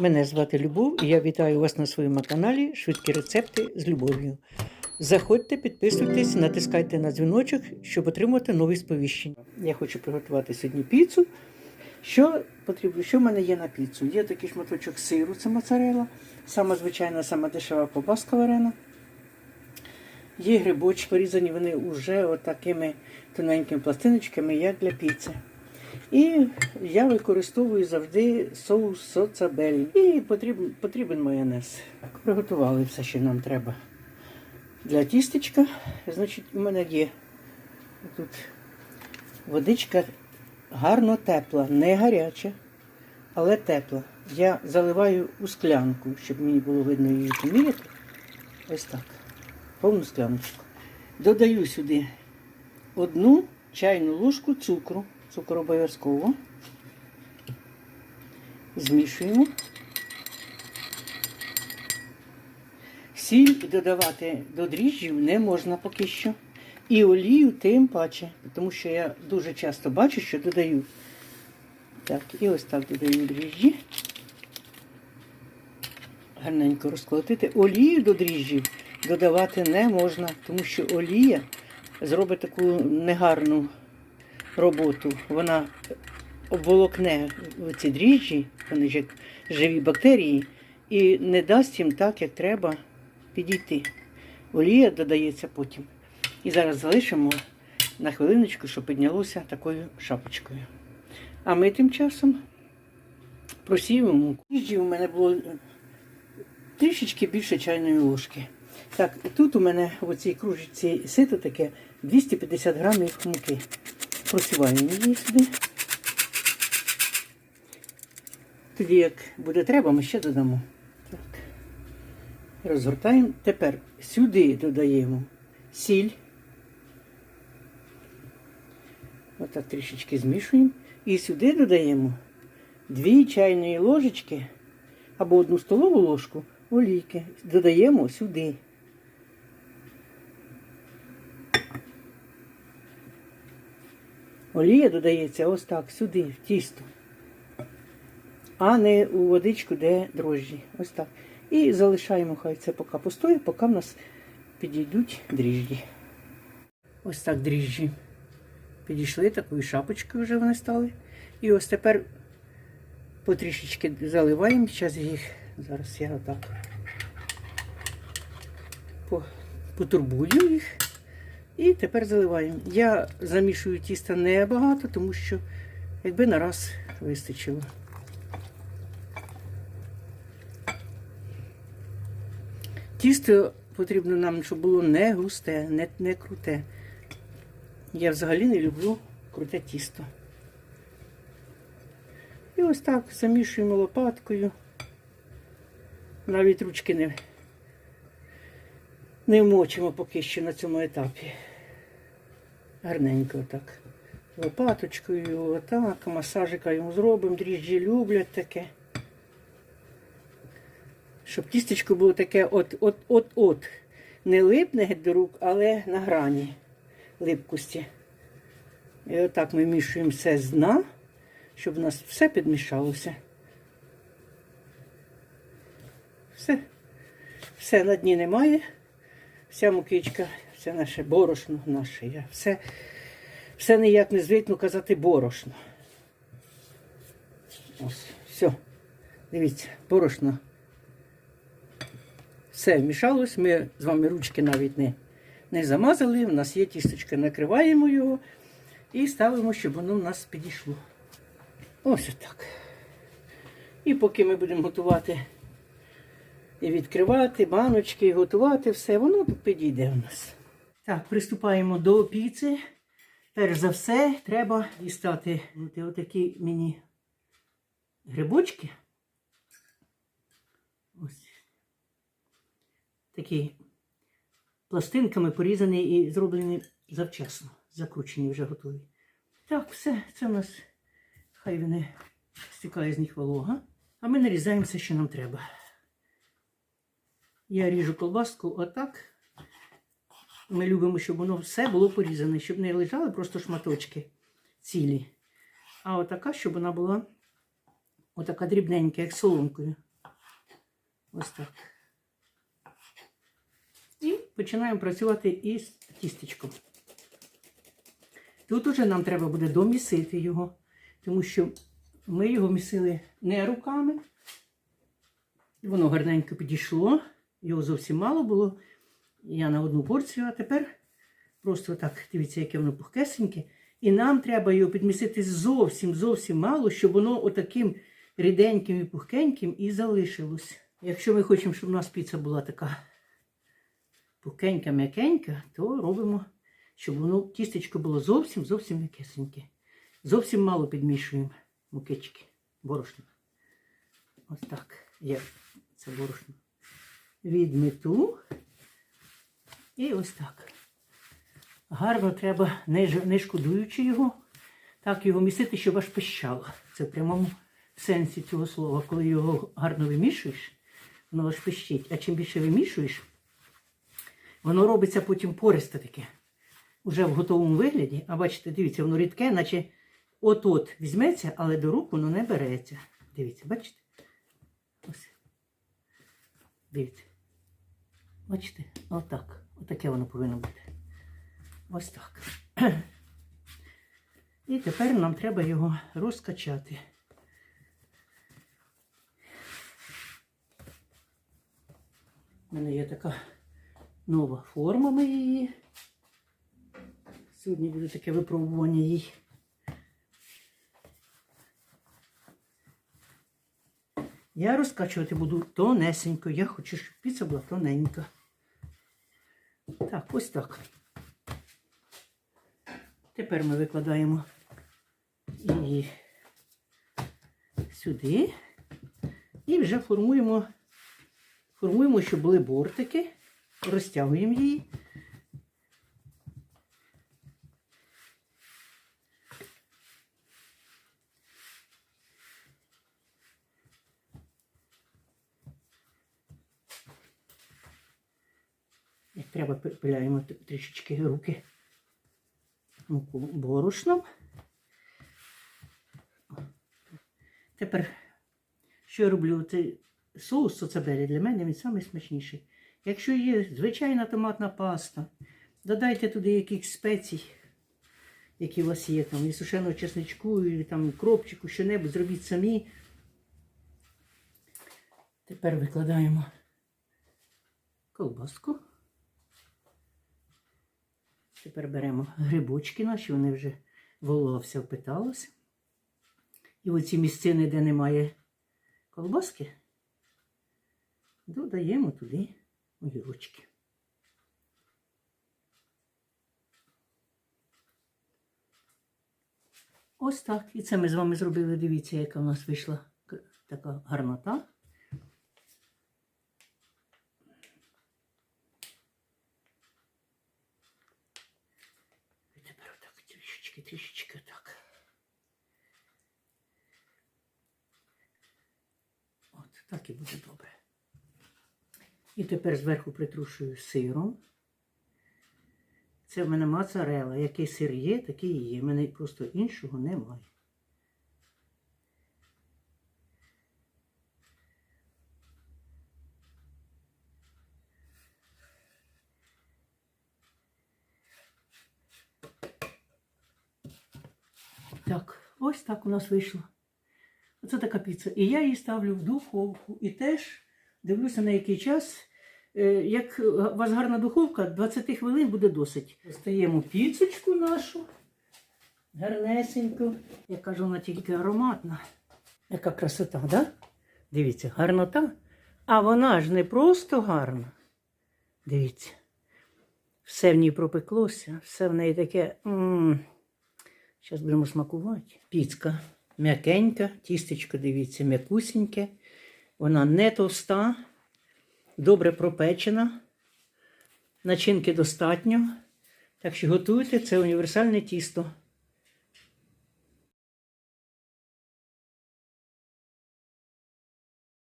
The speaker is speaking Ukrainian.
Мене звати Любов і я вітаю вас на своєму каналі Швидкі рецепти з любов'ю. Заходьте, підписуйтесь, натискайте на дзвіночок, щоб отримати нові сповіщення. Я хочу приготувати сьогодні піцу. Що потрібно? Що в мене є на піцу? Є такий шматочок сиру, це моцарела, сама звичайна, сама дешева ковбаска варена. Є грибочки, порізані вони вже отакими тоненькими пластиночками, як для піци. І я використовую завжди соус соцабель. І потрібен, потрібен майонез. Так, Приготували все, що нам треба для тістечка. Значить, у мене є тут водичка гарно тепла, не гаряча, але тепла. Я заливаю у склянку, щоб мені було видно її поміряти. Ось так. Повну скляночку. Додаю сюди одну чайну ложку цукру. Цукор обов'язково. Змішуємо. Сіль додавати до дріжджів не можна поки що. І олію тим паче, тому що я дуже часто бачу, що додаю. Так, і ось так додаю дріжджі. Гарненько розколотити. Олію до дріжджів додавати не можна, тому що олія зробить таку негарну роботу. Вона обволокне ці дріжджі, вони ж як живі бактерії, і не дасть їм так, як треба підійти. Олія додається потім. І зараз залишимо на хвилиночку, щоб піднялося такою шапочкою. А ми тим часом просіємо муку. Дріжджі у мене було трішечки більше чайної ложки. Так, тут у мене в цій кружечці сито таке 250 грамів муки. Просіваємо її сюди. Тоді, як буде треба, ми ще додамо. Так. Розгортаємо. Тепер сюди додаємо сіль. Отак трішечки змішуємо. І сюди додаємо 2 чайної ложечки або одну столову ложку олійки. Додаємо сюди. Олія додається ось так, сюди, в тісто, а не у водичку, де дрожжі. Ось так. І залишаємо, хай це поки постоїть, поки в нас підійдуть дріжджі. Ось так дріжджі підійшли, такою шапочкою вже вони стали. І ось тепер потрішечки заливаємо, зараз їх, зараз я отак потурбую їх. І тепер заливаємо. Я замішую тісто небагато, тому що якби на раз вистачило. Тісто потрібно нам, щоб було не густе, не, не круте. Я взагалі не люблю круте тісто. І ось так замішуємо лопаткою. Навіть ручки не, не вмочимо поки що на цьому етапі. Гарненько отак. Лопаточкою, отак, масажика йому зробимо, дріжджі люблять таке. Щоб тістечко було таке от-от-от-от. Не липне до рук, але на грані липкості. І отак ми вмішуємо все з дна, щоб у нас все підмішалося. Все. Все на дні немає. Вся мукичка, все наше борошно наше. Я все, все ніяк не звикну казати борошно. Ось, все. Дивіться, борошно. Все вмішалось, ми з вами ручки навіть не, не замазали. У нас є тісточка, накриваємо його і ставимо, щоб воно в нас підійшло. Ось отак. І поки ми будемо готувати і відкривати баночки, і готувати все, воно підійде у нас. Так, приступаємо до піци. Перш за все, треба дістати отакі мені грибочки. Ось. Такі пластинками порізані і зроблені завчасно. Закручені вже готові. Так, все, це у нас хай вони стікає з них волога. А ми нарізаємо все, що нам треба. Я ріжу колбаску отак. Ми любимо, щоб воно все було порізане, щоб не лежали просто шматочки цілі. А отака, щоб вона була отака дрібненька, як соломкою. Ось так. І починаємо працювати із тістечком. Тут уже нам треба буде домісити його, тому що ми його місили не руками. Воно гарненько підійшло, його зовсім мало було. Я на одну порцію, а тепер просто так, дивіться, яке воно пухкесеньке. І нам треба його підмісити зовсім зовсім мало, щоб воно отаким ріденьким і пухкеньким і залишилось. Якщо ми хочемо, щоб у нас піца була така пухкенька, м'якенька, то робимо, щоб воно тістечко було зовсім зовсім м'якесеньке. Зовсім мало підмішуємо мукички, борошна. Ось так. Є це борошно. Відмету. І ось так. Гарно треба, не, шкодуючи його, так його місити, щоб аж пищало. Це в прямому сенсі цього слова. Коли його гарно вимішуєш, воно аж пищить. А чим більше вимішуєш, воно робиться потім пористе таке. Уже в готовому вигляді. А бачите, дивіться, воно рідке, наче от-от візьметься, але до рук воно не береться. Дивіться, бачите? Ось. Дивіться. Бачите? Отак. Отаке воно повинно бути. Ось так. І тепер нам треба його розкачати. У мене є така нова форма моєї. Сьогодні буде таке випробування їй. Я розкачувати буду тонесенько. Я хочу, щоб піца була тоненька. Ось так. Тепер ми викладаємо її сюди. І вже формуємо, формуємо, щоб були бортики. Розтягуємо її. Як треба, пи- пиляємо трішечки руки муку борошном. Тепер, що я роблю? Цей соус соцабелі для мене він найсмачніший. Якщо є звичайна томатна паста, додайте туди якихось спецій, які у вас є, там, і сушеного чесничку, і там кропчику, що-небудь, зробіть самі. Тепер викладаємо колбаску. Тепер беремо грибочки наші, вони вже волога вся впиталася. І оці місцини, де немає колбаски, додаємо туди огірочки. Ось так. І це ми з вами зробили. Дивіться, яка в нас вийшла така гарнота. І тепер отак трішечки, трішечки так. От, так і буде добре. І тепер зверху притрушую сиром. Це в мене моцарелла. Який сир є, такий і є. У мене просто іншого немає. Так, ось так у нас вийшло. Оце така піца. І я її ставлю в духовку. І теж дивлюся на який час. Е, Як у вас гарна духовка, 20 хвилин буде досить. Достаємо піцочку нашу. Гарнесеньку. Я кажу, вона тільки ароматна. Яка красота, да? Дивіться, гарнота. А вона ж не просто гарна. Дивіться. Все в ній пропеклося, все в неї таке. м Зараз будемо смакувати. Піцка м'якенька, тістечко, дивіться, м'якусіньке. Вона не товста, добре пропечена. Начинки достатньо. Так що готуйте це універсальне тісто.